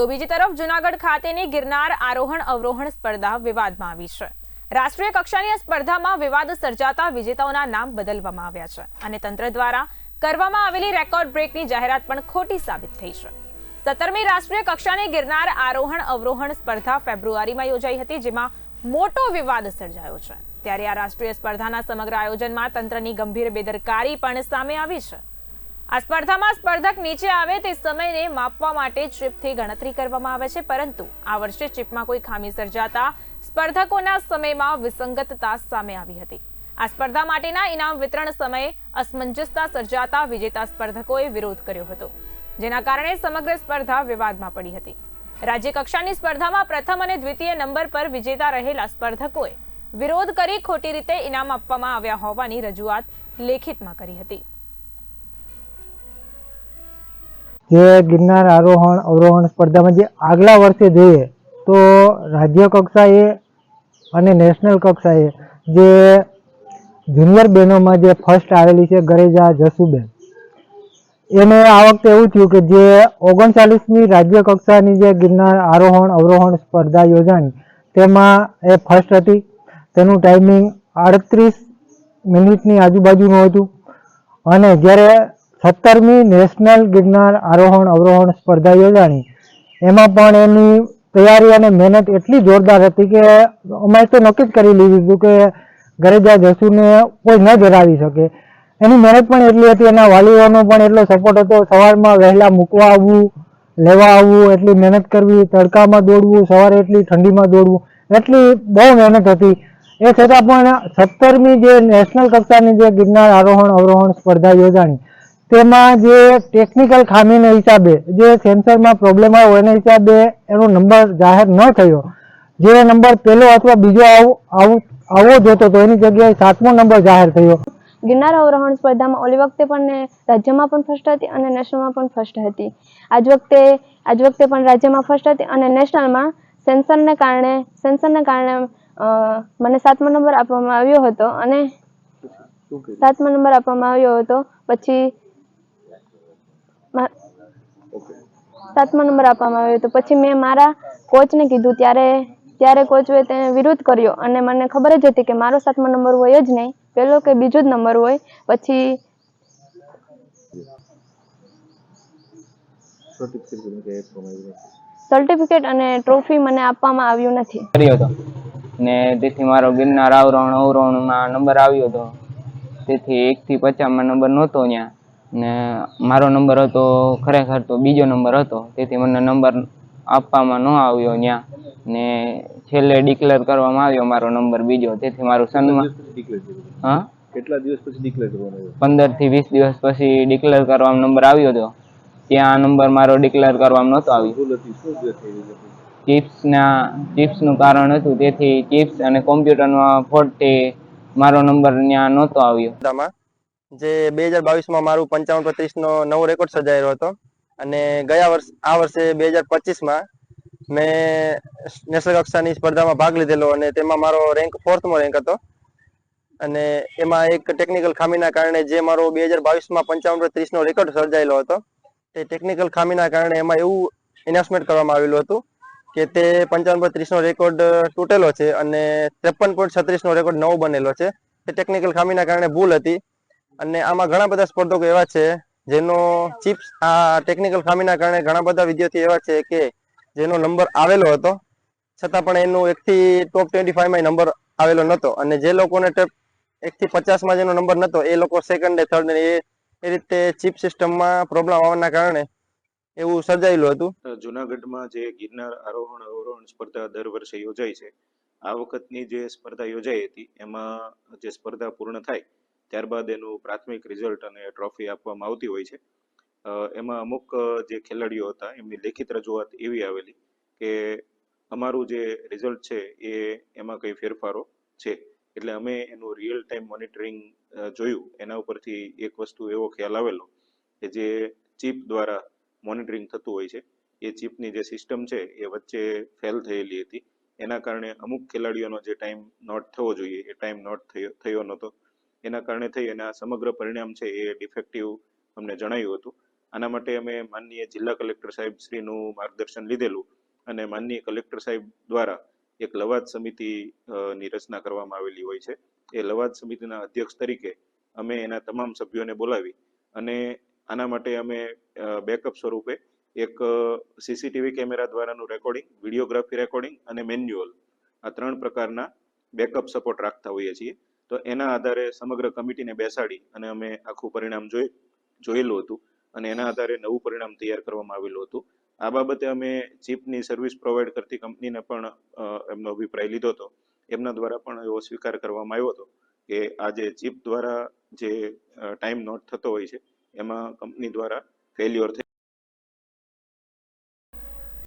તો બીજી તરફ જૂનાગઢ ખાતેની ગિરનાર આરોહણ અવરોહણ સ્પર્ધા વિવાદમાં આવી છે. રાષ્ટ્રીય કક્ષાની આ સ્પર્ધામાં વિવાદ સર્જાતા વિજેતાઓના નામ બદલવામાં આવ્યા છે અને તંત્ર દ્વારા કરવામાં આવેલી રેકોર્ડ બ્રેકની જાહેરાત પણ ખોટી સાબિત થઈ છે. સત્તરમી રાષ્ટ્રીય કક્ષાની ગિરનાર આરોહણ અવરોહણ સ્પર્ધા ફેબ્રુઆરીમાં યોજાઈ હતી, જેમાં મોટો વિવાદ સર્જાયો છે. ત્યારે આ રાષ્ટ્રીય સ્પર્ધાના સમગ્ર આયોજનમાં તંત્રની ગંભીર બેદરકારી પણ સામે આવી છે. આ સ્પર્ધામાં સ્પર્ધક નીચે આવે તે સમયને માપવા માટે ચીપથી ગણતરી કરવામાં આવે છે, પરંતુ આ વર્ષે ચીપમાં કોઈ ખામી સર્જાતા સ્પર્ધકોના સમયમાં વિસંગતતા સામે આવી હતી. આ સ્પર્ધા માટેના ઇનામ વિતરણ સમયે અસમંજસતા સર્જાતા વિજેતા સ્પર્ધકોએ વિરોધ કર્યો હતો, જેના કારણે સમગ્ર સ્પર્ધા વિવાદમાં પડી હતી. રાજ્ય કક્ષાની સ્પર્ધામાં પ્રથમ અને દ્વિતીય નંબર પર વિજેતા રહેલા સ્પર્ધકોએ વિરોધ કરી ખોટી રીતે ઇનામ આપવામાં આવ્યા હોવાની રજૂઆત લેખિતમાં કરી હતી. જે ગિરનાર આરોહણ, અવરોહણ સ્પર્ધામાં જે આગલા વર્ષે જોઈએ, તો રાજ્ય કક્ષાએ અને નેશનલ કક્ષાએ જે જુનિયર બહેનોમાં જે ફર્સ્ટ આવેલી છે ગરેજા જસુબેન. એને આ વખતે એવું થયું કે જે ઓગણચાલીસમી રાજ્ય કક્ષાની જે ગિરનાર આરોહણ, અવરોહણ સ્પર્ધા યોજાણી તેમાં એ ફર્સ્ટ હતી. તેનું ટાઈમિંગ આડત્રીસ મિનિટની આજુબાજુનું હતું. અને જ્યારે સત્તરમી નેશનલ ગિરનાર આરોહણ અવરોહણ સ્પર્ધા યોજાણી. એમાં પણ એની તૈયારી અને મહેનત એટલી જોરદાર હતી કે અમે તો નક્કી જ કરી લીધું હતું કે ગરેજા જસુને કોઈ ન ધરાવી શકે. એની મહેનત પણ એટલી હતી, એના વાલીઓનો પણ એટલો સપોર્ટ હતો. સવારમાં વહેલા મૂકવા આવવું, લેવા આવવું, એટલી મહેનત કરવી, તડકામાં દોડવું, સવારે એટલી ઠંડીમાં દોડવું, એટલી બહુ મહેનત હતી. એ છતાં પણ સત્તરમી જે નેશનલ કક્ષાની જે ગિરનાર આરોહણ અવરોહણ સ્પર્ધા યોજાણી તેમાં જે ટેકનિકલ ખામીના હિસાબે જે સેન્સરમાં પ્રોબ્લેમ આવ્યો એના હિસાબે એનો નંબર જાહેર ન થયો. જે નંબર પહેલો અથવા બીજો આવો આવો- જોતો હતો એની જગ્યાએ સાતમો નંબર જાહેર થયો. ગિરનાર અવરોહણ સ્પર્ધામાં ઓલી વખતે પણ રાજ્યમાં પણ ફર્સ્ટ હતી અને નેશનલમાં પણ ફર્સ્ટ હતી. આજ વખતે આજ વખતે પણ રાજ્યમાં ફર્સ્ટ હતી અને નેશનલમાં સેન્સરને કારણે સેન્સરને કારણે અ, મને સાતમો નંબર આપવામાં આવ્યો હતો અને સાતમો નંબર આપવામાં આવ્યો હતો. પછી સાતમો નંબર આપવામાં આવ્યો હતો. પછી મેં મારા કોચને કીધું ત્યારે ત્યારે કોચે તેને વિરોધ કર્યો અને મને ખબર જ હતી કે મારો સાતમો નંબર હોય જ નહીં. પહેલો કે બીજો જ નંબર હોય. પછી સર્ટિફિકેટ અને ટ્રોફી મને આપવામાં આવ્યું નથી. કર્યો હતો. ને તેથી મારો ગિરનાર આવરણ અવરણમાં નંબર આવ્યો હતો. તેથી એકથી પચાસમાં નંબર નહોતો ત્યાં ને મારો નંબર હતો ખરેખર તો બીજો નંબર હતો. તેથી મને નંબર આપવામાં ન આવ્યો ત્યાં ને છેલ્લે ડિક્લેર કરવામાં આવ્યો મારો નંબર બીજો. તેથી મારું સન્માન હા? કેટલા દિવસ પછી ડિક્લેર કરવાનો પંદરથી વીસ દિવસ પછી ડિક્લેર કરવામાં નંબર આવ્યો હતો. ત્યાં નંબર મારો ડિક્લેર કરવામાં નહોતો આવ્યો. ભૂલ હતી. શું જે થઈ રહી હતી? ચિપ્સના ચિપ્સનું કારણ હતું. તેથી ચિપ્સ અને કોમ્પ્યુટરમાં ફોર્ટી મારો નંબર ત્યાં નહોતો આવ્યો. જે બે હજાર બાવીસમાં મારું પંચાવન પત્રીસનો નવો રેકોર્ડ સર્જાયેલો હતો. અને ગયા વર્ષ, આ વર્ષે બે હજાર પચીસમાં મેં નેશનલ કક્ષાની સ્પર્ધામાં ભાગ લીધેલો અને તેમાં મારો રેન્ક ફોર્થમો રેન્ક હતો. અને એમાં એક ટેકનિકલ ખામીના કારણે જે મારો બે હજાર બાવીસમાં પંચાવન ત્રીસનો રેકોર્ડ સર્જાયેલો હતો, તે ટેકનિકલ ખામીના કારણે એમાં એવું એનાઉન્સમેન્ટ કરવામાં આવેલું હતું કે તે પંચાવન પર ત્રીસનો રેકોર્ડ તૂટેલો છે અને ત્રેપન પોઈન્ટ છત્રીસનો રેકોર્ડ નવો બનેલો છે. તે ટેકનિકલ ખામીના કારણે ભૂલ હતી. અને આમાં ઘણા બધા સ્પર્ધકો એવા છે, જેનો ચિપ્સ, આ ટેકનિકલ ખામીના કારણે ઘણા બધા વિદ્યાર્થીઓ એવા છે કે જેનો નંબર આવેલો હતો. છતાં પણ એનું એકથી ટોપ ટ્વેન્ટી ફાઈવમાં નંબર આવેલો નહોતો અને જે લોકોને ટોપ એકથી પચાસમાં જેનો નંબર નહોતો એ લોકો સેકન્ડ ને થર્ડ એ એ રીતે ચિપ સિસ્ટમમાં પ્રોબ્લેમ આવવાના કારણે એવું સર્જાયેલું હતું. જુનાગઢમાં જે ગિરનાર આરોહણ અવરોહણ સ્પર્ધા દર વર્ષે યોજાય છે, આ વખતની જે સ્પર્ધા યોજાઈ હતી, એમાં જે સ્પર્ધા પૂર્ણ થાય ત્યારબાદ એનું પ્રાથમિક રિઝલ્ટ અને ટ્રોફી આપવામાં આવતી હોય છે. એમાં અમુક જે ખેલાડીઓ હતા, એમની લેખિત રજૂઆત એવી આવેલી કે અમારું જે રિઝલ્ટ છે એ એમાં કંઈ ફેરફારો છે. એટલે અમે એનું રિયલ ટાઈમ મોનિટરિંગ જોયું. એના ઉપરથી એક વસ્તુ એવો ખ્યાલ આવેલો કે જે ચીપ દ્વારા મોનિટરિંગ થતું હોય છે, એ ચીપની જે સિસ્ટમ છે, એ વચ્ચે ફેલ થયેલી હતી. એના કારણે અમુક ખેલાડીઓનો જે ટાઈમ નોટ થવો જોઈએ, એ ટાઈમ નોટ થયો થયો નહોતો. એના કારણે થઈ અને આ સમગ્ર પરિણામ છે એ ડિફેક્ટિવ અમને જણાયું હતું. આના માટે અમે માનનીય જિલ્લા કલેક્ટર સાહેબ શ્રીનું માર્ગદર્શન લીધેલું અને માનનીય કલેક્ટર સાહેબ દ્વારા એક લવાદ સમિતિ ની રચના કરવામાં આવેલી હોય છે. એ લવાદ સમિતિના અધ્યક્ષ તરીકે અમે એના તમામ સભ્યોને બોલાવી અને આના માટે અમે બેકઅપ સ્વરૂપે એક સીસીટીવી કેમેરા દ્વારાનું રેકોર્ડિંગ વિડીયોગ્રાફી રેકોર્ડિંગ અને મેન્યુઅલ આ ત્રણ પ્રકારના બેકઅપ સપોર્ટ રાખતા હોઈએ છીએ. તો એના આધારે સમગ્ર કમિટીને બેસાડી અને અમે આખું પરિણામ જોઈ, જોયેલું હતું અને એના આધારે નવું પરિણામ તૈયાર કરવામાં આવેલું હતું. આ બાબતે અમે ચીપની સર્વિસ પ્રોવાઈડ કરતી કંપનીને પણ એમનો અભિપ્રાય લીધો હતો. એમના દ્વારા પણ એવો સ્વીકાર કરવામાં આવ્યો હતો કે આ જે ચીપ દ્વારા જે ટાઈમ નોટ થતો હોય છે, એમાં કંપની દ્વારા ફેલ્યોર થઈ